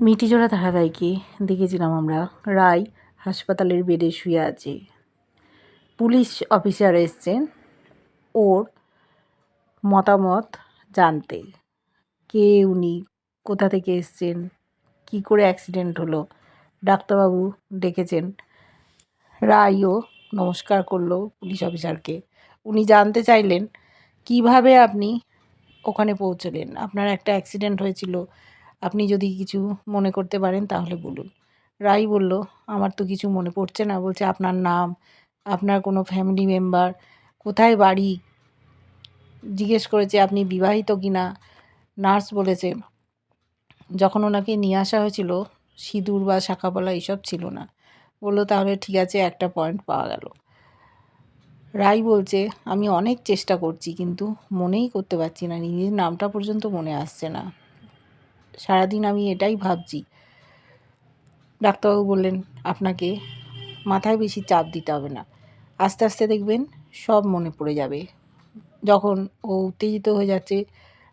মিটিজোড়া ধারাবাহিকে দেখেছিলাম আমরা। রায় হাসপাতালের বেডে শুয়ে আছে। পুলিশ অফিসার এসছেন ওর মতামত জানতে। কে উনি, কোথা থেকে এসছেন, কী করে অ্যাক্সিডেন্ট হলো, ডাক্তারবাবু ডেকেছেন। রায়ও নমস্কার করল পুলিশ অফিসারকে। উনি জানতে চাইলেন, কীভাবে আপনি ওখানে পৌঁছলেন? আপনার একটা অ্যাক্সিডেন্ট হয়েছিল আপনি যদি কিছু মনে করতে পারেন তাহলে বলুন। রাই বলল, আমার তো কিছু মনে পড়ছে না। বলছে, আপনার নাম, আপনার কোনো ফ্যামিলি মেম্বার কোথায় বাড়ি? জিজ্ঞেস করেছে, আপনি বিবাহিত কি না? নার্স বলেছে, যখন ওনাকে নিয়ে আসা হয়েছিল, সিঁদুর বা শাঁখাপলা এইসব ছিল না। বলল, তাহলে ঠিক আছে, একটা পয়েন্ট পাওয়া গেল। রাই বলছে, আমি অনেক চেষ্টা করছি, কিন্তু মনেই করতে পারছি না। নিজের নামটা পর্যন্ত মনে আসছে না। সারাদিন আমি এটাই ভাবছি। ডাক্তারবাবু বললেন, আপনাকে মাথায় বেশি চাপ দিতে হবে না। আস্তে আস্তে দেখবেন সব মনে পড়ে যাবে। যখন ও উত্তেজিত হয়ে যাচ্ছে,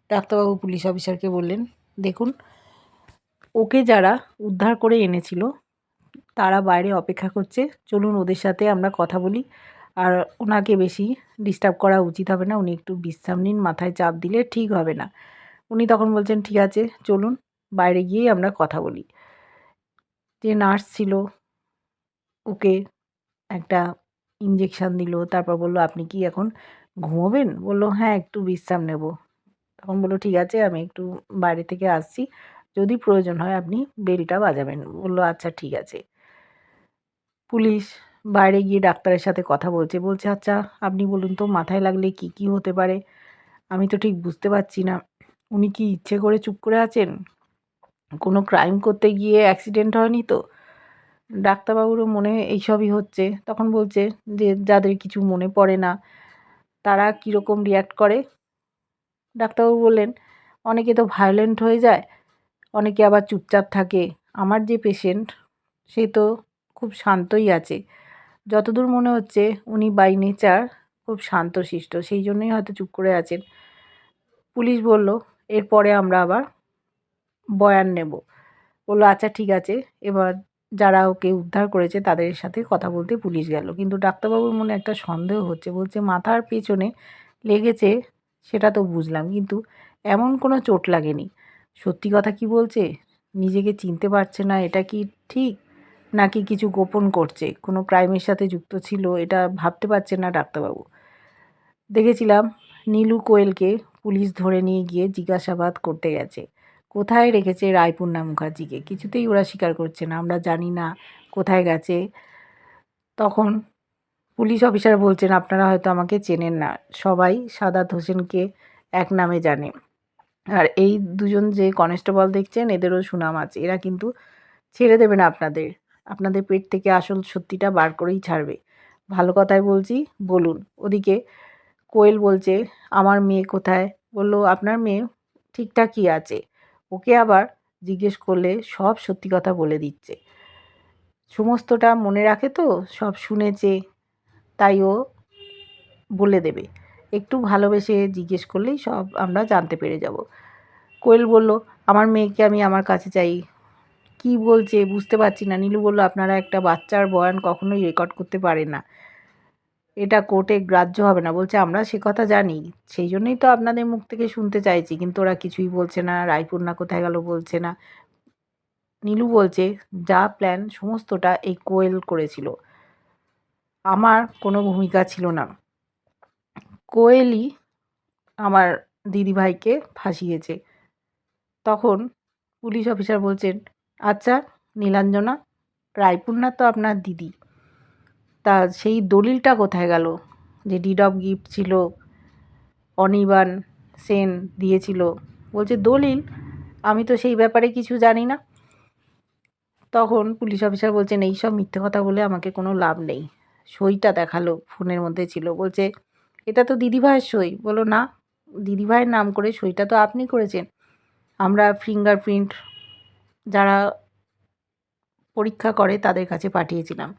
ডাক্তারবাবু পুলিশ অফিসারকে বললেন, দেখুন, ওকে যারা উদ্ধার করে এনেছিল, তারা বাইরে অপেক্ষা করছে। চলুন ওদের সাথে আমরা কথা বলি। আর ওনাকে বেশি ডিস্টার্ব করা উচিত হবে না। উনি একটু বিশ্রাম নিন, মাথায় চাপ দিলে ঠিক হবে না। উনি তখন বলছেন, ঠিক আছে, চলুন, বাইরে গিয়েই আমরা কথা বলি। যে নার্স ছিল, ওকে একটা ইঞ্জেকশান দিল, তারপর বলল, আপনি কি এখন ঘুমোবেন? বলল হ্যাঁ একটু বিশ্রাম নেব। তখন বলল, ঠিক আছে, আমি একটু বাইরে থেকে আসছি, যদি প্রয়োজন হয় আপনি বেলটা বাজাবেন। বলল আচ্ছা ঠিক আছে। পুলিশ বাইরে গিয়ে ডাক্তারের সাথে কথা বলছে বলছে আচ্ছা আপনি বলুন তো, মাথায় লাগলে কি কি হতে পারে? আমি তো ঠিক বুঝতে পারছি না। উনি কি ইচ্ছে করে চুপ করে আছেন? কোনো ক্রাইম করতে গিয়ে অ্যাক্সিডেন্ট হয়নি তো? ডাক্তারবাবুরও মনে এইসবই হচ্ছে। তখন বলছে যে, যাদের কিছু মনে পড়ে না, তারা কীরকম রিয়্যাক্ট করে? ডাক্তারবাবু বললেন, অনেকে তো ভায়োলেন্ট হয়ে যায়, অনেকে আবার চুপচাপ থাকে। আমার যে পেশেন্ট সে তো খুব শান্তই আছে। যতদূর মনে হচ্ছে, উনি বাই নেচার খুব শান্তশিষ্ট। সেই জন্যই হয়তো চুপ করে আছেন। পুলিশ বলল এরপরে আমরা আবার বয়ান নেব। বলল আচ্ছা ঠিক আছে। এবার যারা ওকে উদ্ধার করেছে, তাদের সাথে কথা বলতে পুলিশ গেল। কিন্তু ডাক্তারবাবুর মনে একটা সন্দেহ হচ্ছে, বলছে, মাথার পেছনে লেগেছে, সেটা তো বুঝলাম, কিন্তু এমন কোনো চোট লাগেনি। সত্যি কথা কি বলছে? নিজেকে চিনতে পারছে না, এটা কি ঠিক? নাকি কিছু গোপন করছে? কোনো ক্রাইমের সাথে যুক্ত ছিল? এটা ভাবতে পারছে না ডাক্তারবাবু। দেখেছিলাম নীলু কোয়েলকে পুলিশ ধরে নিয়ে গিয়ে জিজ্ঞাসাবাদ করতে গেছে। কোথায় রেখেছে রায়পূর্ণা মুখার্জিকে? কিছুতেই ওরা স্বীকার করছে না। আমরা জানি না কোথায় গেছে। তখন পুলিশ অফিসার বলছেন, আপনারা হয়তো আমাকে চেনেন না। সবাই সাদাত হোসেনকে এক নামে জানে। আর এই দুজন যে কনস্টেবল দেখছেন, এদেরও সুনাম আছে। এরা কিন্তু ছেড়ে দেবে না আপনাদের। আপনাদের পেট থেকে আসল সত্যিটা বার করেই ছাড়বে। ভালো কথাই বলছি, বলুন। ওদিকে কোয়েল বলছে, আমার মেয়ে কোথায়? বলল, আপনার মেয়ে ঠিকঠাকই আছে। ওকে আবার জিজ্ঞেস করলে সব সত্যি কথা বলে দিচ্ছে। সমস্তটা মনে রাখে তো, সব শুনেছে, তাই ও বলে দেবে। একটু ভালোবেসে জিজ্ঞেস করলেই সব আমরা জানতে পেরে যাব। কোয়েল বলল, আমার মেয়েকে আমি আমার কাছে চাই। কি বলছে? বুঝতে পারছি না। নীলু বলল, আপনারা একটা বাচ্চার বয়ান কখনোই রেকর্ড করতে পারেন না। এটা কোর্টে গ্রাহ্য হবে না। বলছে, আমরা সে কথা জানি। সেই জন্যই তো আপনাদের মুখ থেকে শুনতে চাইছি। কিন্তু ওরা কিছুই বলছে না। রায়পূর্ণা কোথায় গেল বলছে না। নীলু বলছে, যা প্ল্যান সমস্তটা এই কোয়েল করেছিল। আমার কোনো ভূমিকা ছিল না। কোয়েলই আমার দিদিভাইকে ফাঁসিয়েছে। তখন পুলিশ অফিসার বলছেন আচ্ছা নীলাঞ্জনা, রায়পূর্ণা তো আপনার দিদি। তা সেই দলিলটা কোথায় গেল? যে ডিড অফ গিফট ছিল, অনিবান সেন দিয়েছিল। বলছে, দলিল? আমি তো সেই ব্যাপারে কিছু জানি না। তখন পুলিশ অফিসার বলছেন এই সব মিথ্যে কথা বলে আমাকে কোনো লাভ নেই। সইটা দেখাল, ফোনের মধ্যে ছিল। বলছে, এটা তো দিদিভাইয়ের সই। বলো না, দিদিভাইয়ের নাম করে সইটা তো আপনি করেছেন। আমরা ফিঙ্গারপ্রিন্ট যারা পরীক্ষা করে তাদের কাছে পাঠিয়েছিলাম।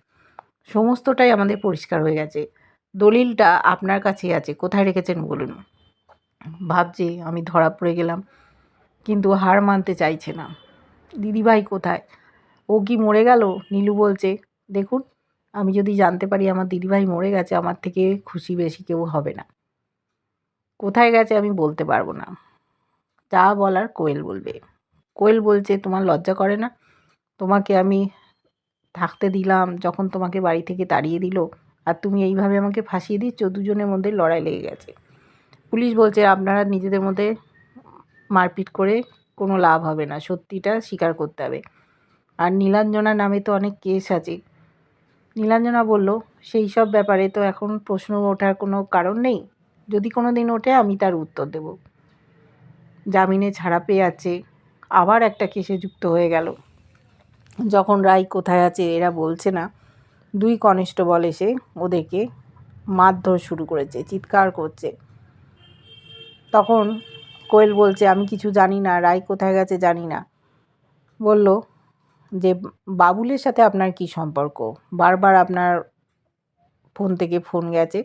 সমস্তটাই আমাদের পরিষ্কার হয়ে গেছে। দলিলটা আপনার কাছেই আছে, কোথায় রেখেছেন বলুন? ভাবছি আমি ধরা পড়ে গেলাম, কিন্তু হার মানতে চাইছে না। দিদিভাই কোথায়? ও কি মরে গেল? নীলু বলছে, দেখুন, আমি যদি জানতে পারি আমার দিদিভাই মরে গেছে, আমার থেকে খুশি বেশি কেউ হবে না। কোথায় গেছে আমি বলতে পারব না। যা বলার কোয়েল বলবে। কোয়েল বলছে, তোমার লজ্জা করে না? তোমাকে আমি থাকতে দিলাম, যখন তোমাকে বাড়ি থেকে তাড়িয়ে দিল, আর তুমি এইভাবে আমাকে ফাঁসিয়ে দিচ্ছ, দুজনের মধ্যে লড়াই লেগে গেছে। পুলিশ বলছে, আপনারা নিজেদের মধ্যে মারপিট করে কোনো লাভ হবে না, সত্যিটা স্বীকার করতে হবে। আর নীলাঞ্জনা নামে তো অনেক কেস আছে। নীলাঞ্জনা বলল, সেই সব ব্যাপারে তো এখন প্রশ্ন ওঠার কোনো কারণ নেই। যদি কোনো দিন ওঠে, আমি তার উত্তর দেব। জামিনে ছাড়া পেয়ে আছে, আবার একটা কেসে যুক্ত হয়ে গেল। যখন রাই কোথায় আছে এরা বলছে না, দুই কনস্টেবল এসে ওদেরকে মারধর শুরু করেছে, চিৎকার করছে। তখন কোয়েল বলছে, আমি কিছু জানি না, রাই কোথায় গেছে জানি না। বলল, যে বাবুলের সাথে আপনার কি সম্পর্ক? বারবার আপনার ফোন থেকে ফোন গেছে?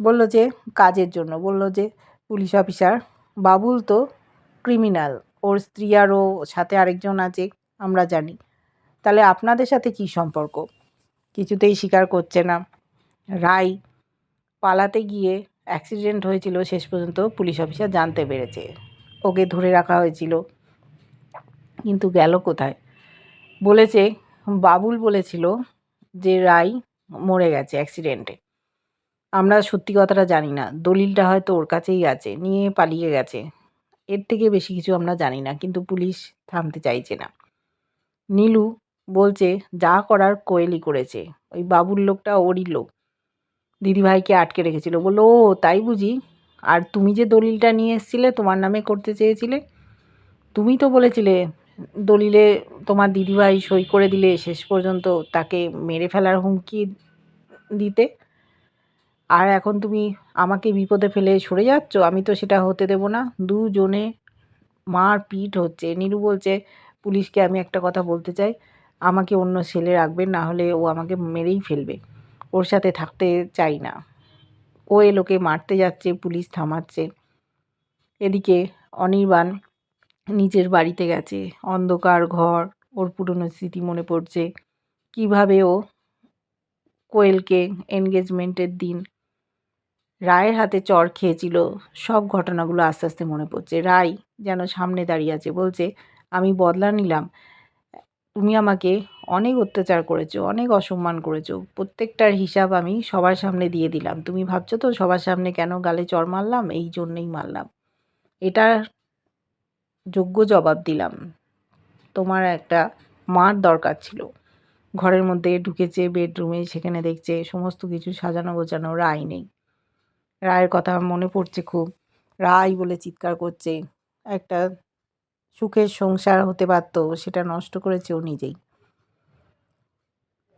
বলল, যে কাজের জন্য। বলল, যে পুলিশ অফিসার, বাবুল তো ক্রিমিনাল। ওর স্ত্রী আরও সাথে আরেকজন আছে। আমরা জানি। তাহলে আপনাদের সাথে কি সম্পর্ক? কিছুতেই স্বীকার করছে না। রাই পালাতে গিয়ে অ্যাক্সিডেন্ট হয়েছিল শেষ পর্যন্ত পুলিশ অফিসার জানতে পেরেছে। ওকে ধরে রাখা হয়েছিল। কিন্তু গেল কোথায়? বলেছে, বাবুল বলেছিল যে রাই মরে গেছে অ্যাক্সিডেন্টে আমরা সত্যি কথাটা জানি না। দলিলটা হয়তো ওর কাছেই আছে, নিয়ে পালিয়ে গেছে। এর থেকে বেশি কিছু আমরা জানি না, কিন্তু পুলিশ থামতে চাইছে না। নীলু বলছে, যা করার কোয়েলি করেছে। ওই বাবুর লোকটা ওরই লোক। দিদিভাইকে আটকে রেখেছিল। বলল, ও, তাই বুঝি? আর তুমি যে দলিলটা নিয়ে এসেছিলে, তোমার নামে করতে চেয়েছিলে? তুমি তো বলেছিলে, দলিলে তোমার দিদিভাই সই করে দিলে শেষ পর্যন্ত তাকে মেরে ফেলার হুমকি দিতে? আর এখন তুমি আমাকে বিপদে ফেলে সরে যাচ্ছ? আমি তো সেটা হতে দেব না। দুজনে মার পিট হচ্ছে। নীলু বলছে পুলিশকে আমি একটা কথা বলতে চাই। আমাকে অন্য ছেলে রাখবেন না হলে ও আমাকে মেরেই ফেলবে। ওর সাথে থাকতে চাই না। ও এলোকে মারতে যাচ্ছে, পুলিশ থামাচ্ছে। এদিকে অনির্বাণ নিজের বাড়িতে গেছে। অন্ধকার ঘর, ওর পুরনো স্মৃতি মনে পড়ছে। কীভাবে ও কোয়েলকে এনগেজমেন্টের দিন রায়ের হাতে চর খেয়েছিল, সব ঘটনাগুলো আস্তে আস্তে মনে পড়ছে। রায় যেন সামনে দাঁড়িয়ে আছে, বলছে আমি বদলা নিলাম। তুমি আমাকে অনেক অত্যাচার করেছ, অনেক অসম্মান করেছ। প্রত্যেকটার হিসাব আমি সবার সামনে দিয়ে দিলাম। তুমি ভাবছ তো সবার সামনে কেন গালে চর মারলাম? এই জন্যেই মারলাম। এটার যোগ্য জবাব দিলাম। তোমার একটা মার দরকার ছিল। ঘরের মধ্যে ঢুকেছে, বেডরুমে, সেখানে দেখছে সমস্ত কিছু সাজানো গোছানো, রায় নেই। রায়ের কথা মনে পড়ছে খুব। রায় বলে চিৎকার করছে। একটা সুখের সংসার হতে পারতো সেটা নষ্ট করেছে ও নিজেই।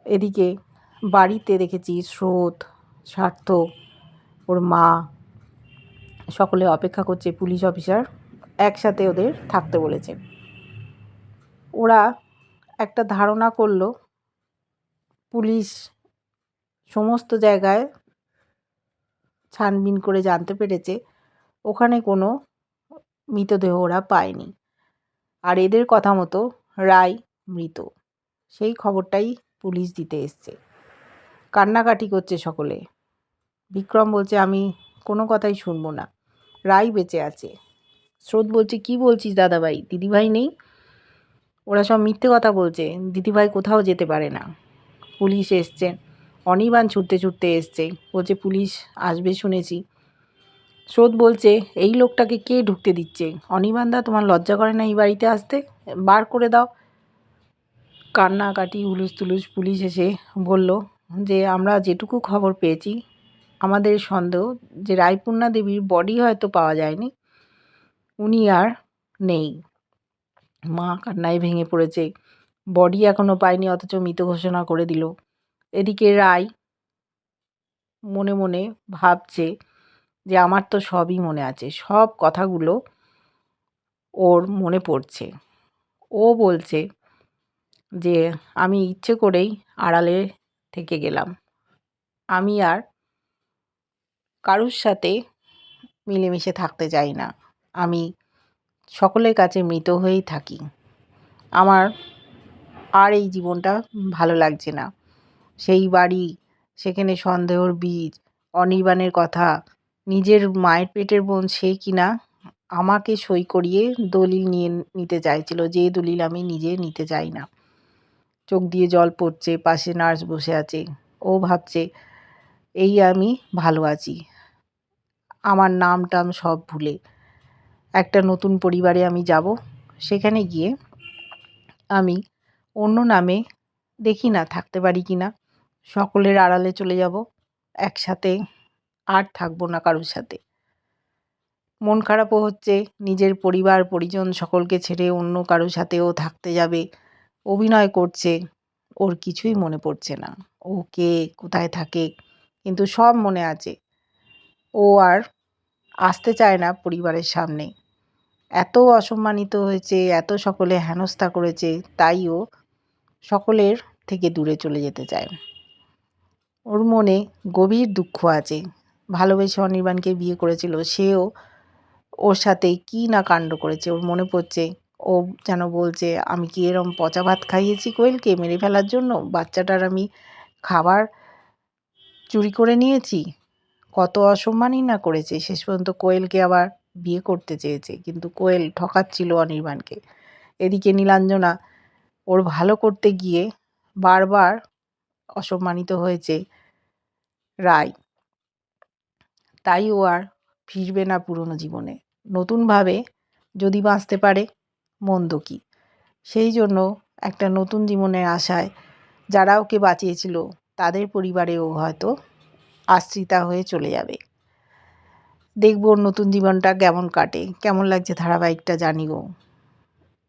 এদিকে বাড়িতে দেখেছি স্রোত সার্থক ওর মা, সকলে অপেক্ষা করছে পুলিশ অফিসার, একসাথে ওদের থাকতে বলেছে। ওরা একটা ধারণা করল, পুলিশ সমস্ত জায়গায় ছানবিন করে জানতে পেরেছে, ওখানে কোনো মৃতদেহ ওরা পায়নি। আর এদের কথা মতো রায় মৃত। সেই খবরটাই পুলিশ দিতে এসছে। কান্নাকাটি করছে সকলে। বিক্রম বলছে, আমি কোনো কথাই শুনব না। রায় বেঁচে আছে। স্রোত বলছে, কি বলছিস দাদাভাই? দিদিভাই নেই? ওরা সব মিথ্যে কথা বলছে। দিদিভাই কোথাও যেতে পারে না। পুলিশ এসছে। অনির্বাণ ছুটতে ছুটতে এসছে। বলছে, পুলিশ আসবে শুনেছি। স্রোত বলছে, এই লোকটাকে কে ঢুকতে দিচ্ছে? অনির্বাণদা তোমার লজ্জা করে না এই বাড়িতে আসতে? বার করে দাও। কান্নাকাটি উলুস তুলুস পুলিশ এসে বলল, যে আমরা যেটুকু খবর পেয়েছি, আমাদের সন্দেহ যে রায়পূর্ণা দেবীর বডি হয়তো পাওয়া যায়নি। উনি আর নেই। মা কান্নায় ভেঙে পড়েছে। বডি এখনও পায়নি, অথচ মৃত ঘোষণা করে দিল। এদিকে রায় মনে মনে ভাবছে যে আমার তো সবই মনে আছে, সব কথাগুলো ওর মনে পড়ছে। ও বলছে যে, আমি ইচ্ছে করেই আড়ালে থেকে গেলাম। আমি আর কারুর সাথে মিলেমিশে থাকতে চাই না। আমি সকলের কাছে মৃত হয়েই থাকি। আমার আর এই জীবনটা ভালো লাগছে না। সেই বাড়ি, সেখানে সন্দেহর বীজ, অনির্বাণের কথা নিজের মায়ের পেটের বোন সে কিনা আমাকে সই করিয়ে দলিল নিয়ে নিতে চাইছিল, যে দলিল আমি নিজে নিতে চাই না। চোখ দিয়ে জল পড়ছে, পাশে নার্স বসে আছে। ও ভাবছে, এই আমি ভালো আছি। আমার নাম টাম সব ভুলে। একটা নতুন পরিবারে আমি যাব। সেখানে গিয়ে আমি অন্য নামে দেখি না, থাকতে পারি কি না। সকলের আড়ালে চলে যাব। একসাথে আর থাকব না কারোর সাথে। মন খারাপও হচ্ছে, নিজের পরিবার, পরিজন সকলকে ছেড়ে অন্য কারোর সাথেও থাকতে যাবে, অভিনয় করছে, ওর কিছুই মনে পড়ছে না। ও কে, কোথায় থাকে, কিন্তু সব মনে আছে। ও আর আসতে চায় না পরিবারের সামনে। এত অসম্মানিত হয়েছে, এত সকলে হেনস্থা করেছে, তাই ও সকলের থেকে দূরে চলে যেতে চায়। ওর মনে গভীর দুঃখ আছে। ভালোবেসে অনির্বাণকে বিয়ে করেছিল, সেও ওর সাথে কী না কাণ্ড করেছে, ওর মনে পড়ছে, ও যেন বলছে, আমি কি এরম পচা ভাত খাইয়েছি কোয়েলকে মেরে ফেলার জন্য? বাচ্চাটার আমি খাবার চুরি করে নিয়েছি? কত অসম্মানই না করেছে। শেষ পর্যন্ত কোয়েলকে আবার বিয়ে করতে চেয়েছে, কিন্তু কোয়েল ঠকাচ্ছিল অনির্বাণকে। এদিকে নীলাঞ্জনা ওর ভালো করতে গিয়ে বারবার অসম্মানিত হয়েছে রায়। তাই ও আর ফিরবে না পুরনো জীবনে। নতুনভাবে যদি বাঁচতে পারে, মন্দ কী? সেই জন্য একটা নতুন জীবনের আশায় যারা ওকে বাঁচিয়েছিল, তাদের পরিবারেও হয়তো আশ্রিতা হয়ে চলে যাবে। দেখব নতুন জীবনটা কেমন কাটে। কেমন লাগছে ধারাবাহিকটা জানিও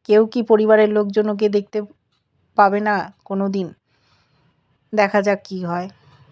কেউ কি পরিবারের লোকজন ওকে দেখতে পাবে না কোনো দিন দেখা যাক কী হয়।